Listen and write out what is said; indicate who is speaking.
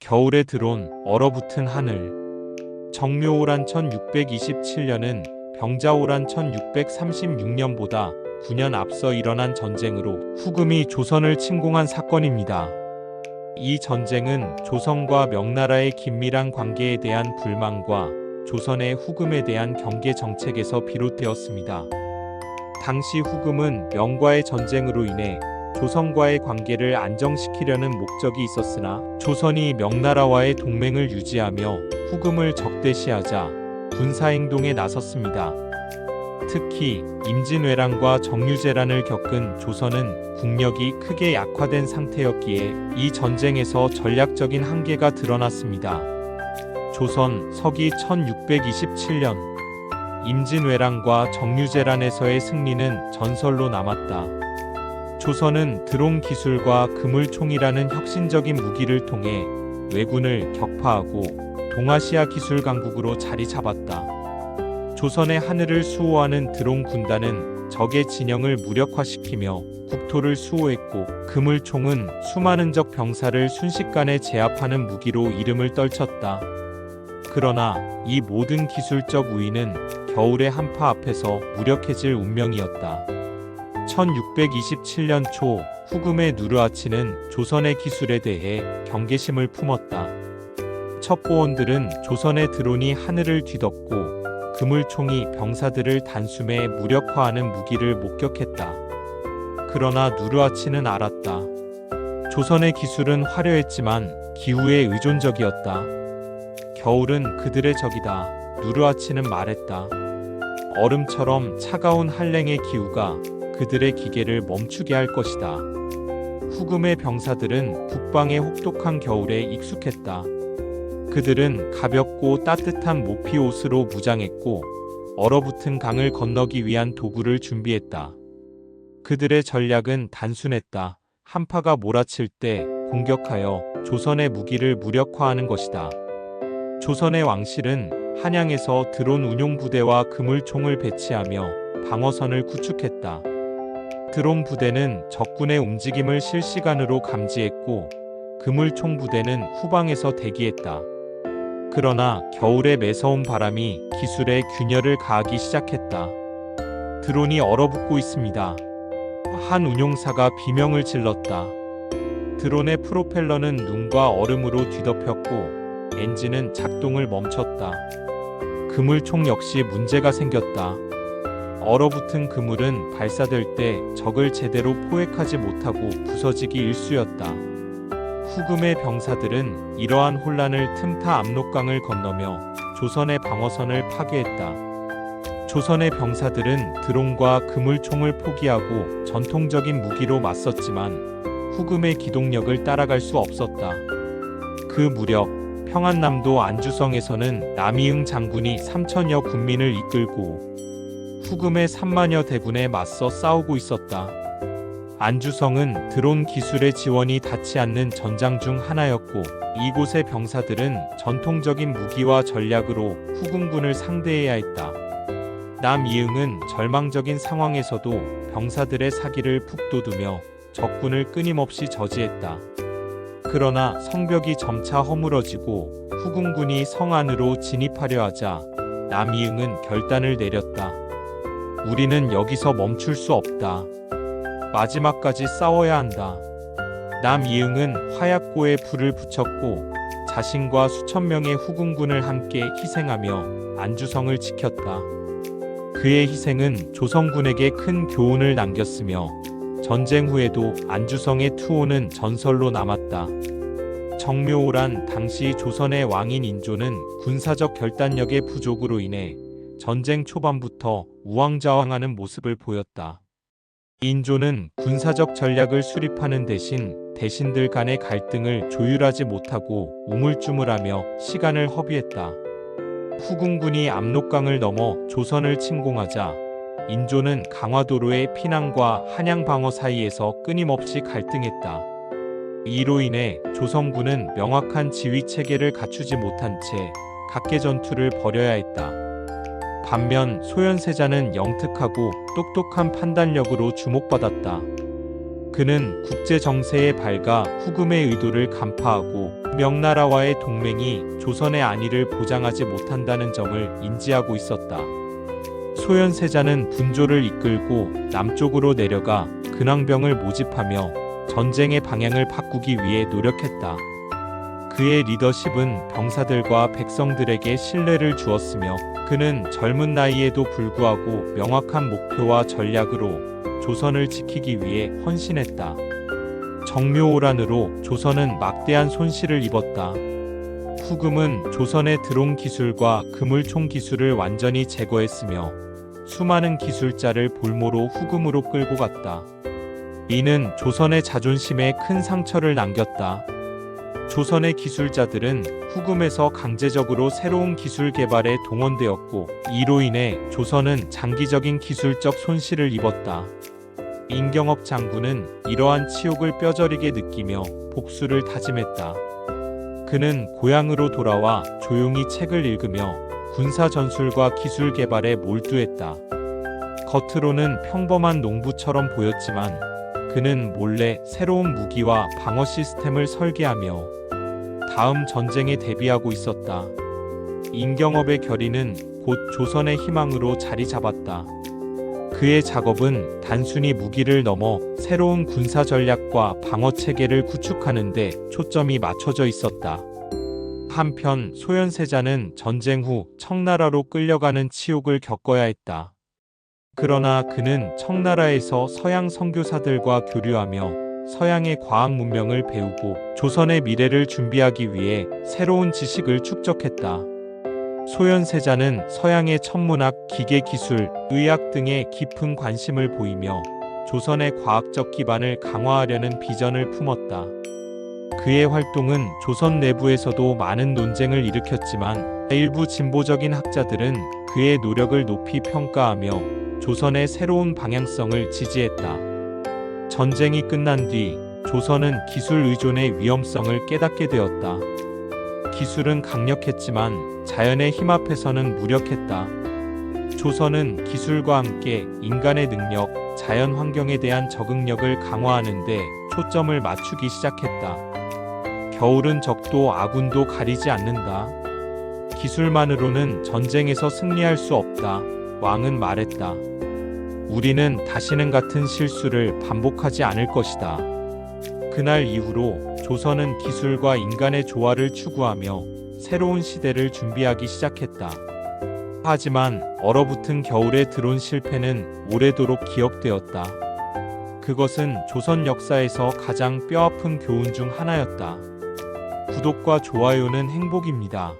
Speaker 1: 겨울에 들어온 얼어붙은 하늘. 정묘오란 1627년은 병자오란 1636년보다 9년 앞서 일어난 전쟁으로 후금이 조선을 침공한 사건입니다. 이 전쟁은 조선과 명나라의 긴밀한 관계에 대한 불만과 조선의 후금에 대한 경계 정책에서 비롯되었습니다. 당시 후금은 명과의 전쟁으로 인해 조선과의 관계를 안정시키려는 목적이 있었으나 조선이 명나라와의 동맹을 유지하며 후금을 적대시하자 군사행동에 나섰습니다. 특히 임진왜란과 정유재란을 겪은 조선은 국력이 크게 약화된 상태였기에 이 전쟁에서 전략적인 한계가 드러났습니다. 조선 서기 1627년 임진왜란과 정유재란에서의 승리는 전설로 남았다. 조선은 드론 기술과 그물총이라는 혁신적인 무기를 통해 왜군을 격파하고 동아시아 기술 강국으로 자리 잡았다. 조선의 하늘을 수호하는 드론 군단은 적의 진영을 무력화시키며 국토를 수호했고 그물총은 수많은 적 병사를 순식간에 제압하는 무기로 이름을 떨쳤다. 그러나 이 모든 기술적 우위는 겨울의 한파 앞에서 무력해질 운명이었다. 1627년 초 후금의 누르하치는 조선의 기술에 대해 경계심을 품었다. 첩보원들은 조선의 드론이 하늘을 뒤덮고 그물총이 병사들을 단숨에 무력화하는 무기를 목격했다. 그러나 누르하치는 알았다. 조선의 기술은 화려했지만 기후에 의존적이었다. 겨울은 그들의 적이다. 누르하치는 말했다. 얼음처럼 차가운 한랭의 기후가 그들의 기계를 멈추게 할 것이다. 후금의 병사들은 북방의 혹독한 겨울에 익숙했다. 그들은 가볍고 따뜻한 모피 옷으로 무장했고 얼어붙은 강을 건너기 위한 도구를 준비했다. 그들의 전략은 단순했다. 한파가 몰아칠 때 공격하여 조선의 무기를 무력화하는 것이다. 조선의 왕실은 한양에서 드론 운용 부대와 그물총을 배치하며 방어선을 구축했다. 드론 부대는 적군의 움직임을 실시간으로 감지했고 그물총 부대는 후방에서 대기했다. 그러나 겨울의 매서운 바람이 기술에 균열을 가하기 시작했다. 드론이 얼어붙고 있습니다. 한 운용사가 비명을 질렀다. 드론의 프로펠러는 눈과 얼음으로 뒤덮였고 엔진은 작동을 멈췄다. 그물총 역시 문제가 생겼다. 얼어붙은 그물은 발사될 때 적을 제대로 포획하지 못하고 부서지기 일쑤였다. 후금의 병사들은 이러한 혼란을 틈타 압록강을 건너며 조선의 방어선을 파괴했다. 조선의 병사들은 드론과 그물총을 포기하고 전통적인 무기로 맞섰지만 후금의 기동력을 따라갈 수 없었다. 그 무렵 평안남도 안주성에서는 남이응 장군이 3천여 군민을 이끌고 후금의 3만여 대군에 맞서 싸우고 있었다. 안주성은 드론 기술의 지원이 닿지 않는 전장 중 하나였고 이곳의 병사들은 전통적인 무기와 전략으로 후금군을 상대해야 했다. 남이응은 절망적인 상황에서도 병사들의 사기를 북돋우며 적군을 끊임없이 저지했다. 그러나 성벽이 점차 허물어지고 후금군이 성 안으로 진입하려 하자 남이응은 결단을 내렸다. 우리는 여기서 멈출 수 없다. 마지막까지 싸워야 한다. 남이응은 화약고에 불을 붙였고 자신과 수천 명의 후금군을 함께 희생하며 안주성을 지켰다. 그의 희생은 조선군에게 큰 교훈을 남겼으며 전쟁 후에도 안주성의 투호는 전설로 남았다. 정묘오란 당시 조선의 왕인 인조는 군사적 결단력의 부족으로 인해 전쟁 초반부터 우왕좌왕하는 모습을 보였다. 인조는 군사적 전략을 수립하는 대신 대신들 간의 갈등을 조율하지 못하고 우물쭈물하며 시간을 허비했다. 후궁군이 압록강을 넘어 조선을 침공하자 인조는 강화도로의 피난과 한양 방어 사이에서 끊임없이 갈등했다. 이로 인해 조선군은 명확한 지휘 체계를 갖추지 못한 채 각계 전투를 벌여야 했다. 반면 소현세자는 영특하고 똑똑한 판단력으로 주목받았다. 그는 국제 정세에 밝아 후금의 의도를 간파하고 명나라와의 동맹이 조선의 안위를 보장하지 못한다는 점을 인지하고 있었다. 소현세자는 분조를 이끌고 남쪽으로 내려가 근왕병을 모집하며 전쟁의 방향을 바꾸기 위해 노력했다. 그의 리더십은 병사들과 백성들에게 신뢰를 주었으며 그는 젊은 나이에도 불구하고 명확한 목표와 전략으로 조선을 지키기 위해 헌신했다. 정묘오란으로 조선은 막대한 손실을 입었다. 후금은 조선의 드론 기술과 그물총 기술을 완전히 제거했으며 수많은 기술자를 볼모로 후금으로 끌고 갔다. 이는 조선의 자존심에 큰 상처를 남겼다. 조선의 기술자들은 후금에서 강제적으로 새로운 기술 개발에 동원되었고 이로 인해 조선은 장기적인 기술적 손실을 입었다. 임경업 장군은 이러한 치욕을 뼈저리게 느끼며 복수를 다짐했다. 그는 고향으로 돌아와 조용히 책을 읽으며 군사 전술과 기술 개발에 몰두했다. 겉으로는 평범한 농부처럼 보였지만 그는 몰래 새로운 무기와 방어 시스템을 설계하며 다음 전쟁에 대비하고 있었다. 임경업의 결의는 곧 조선의 희망으로 자리 잡았다. 그의 작업은 단순히 무기를 넘어 새로운 군사 전략과 방어 체계를 구축하는데 초점이 맞춰져 있었다. 한편 소현세자는 전쟁 후 청나라로 끌려가는 치욕을 겪어야 했다. 그러나 그는 청나라에서 서양 선교사들과 교류하며 서양의 과학 문명을 배우고 조선의 미래를 준비하기 위해 새로운 지식을 축적했다. 소현세자는 서양의 천문학, 기계 기술, 의학 등에 깊은 관심을 보이며 조선의 과학적 기반을 강화하려는 비전을 품었다. 그의 활동은 조선 내부에서도 많은 논쟁을 일으켰지만 일부 진보적인 학자들은 그의 노력을 높이 평가하며 조선의 새로운 방향성을 지지했다. 전쟁이 끝난 뒤 조선은 기술 의존의 위험성을 깨닫게 되었다. 기술은 강력했지만 자연의 힘 앞에서는 무력했다. 조선은 기술과 함께 인간의 능력, 자연 환경에 대한 적응력을 강화하는 데 초점을 맞추기 시작했다. 겨울은 적도 아군도 가리지 않는다. 기술만으로는 전쟁에서 승리할 수 없다. 왕은 말했다. 우리는 다시는 같은 실수를 반복하지 않을 것이다. 그날 이후로 조선은 기술과 인간의 조화를 추구하며 새로운 시대를 준비하기 시작했다. 하지만 얼어붙은 겨울에 들어온 실패는 오래도록 기억되었다. 그것은 조선 역사에서 가장 뼈아픈 교훈 중 하나였다. 구독과 좋아요는 행복입니다.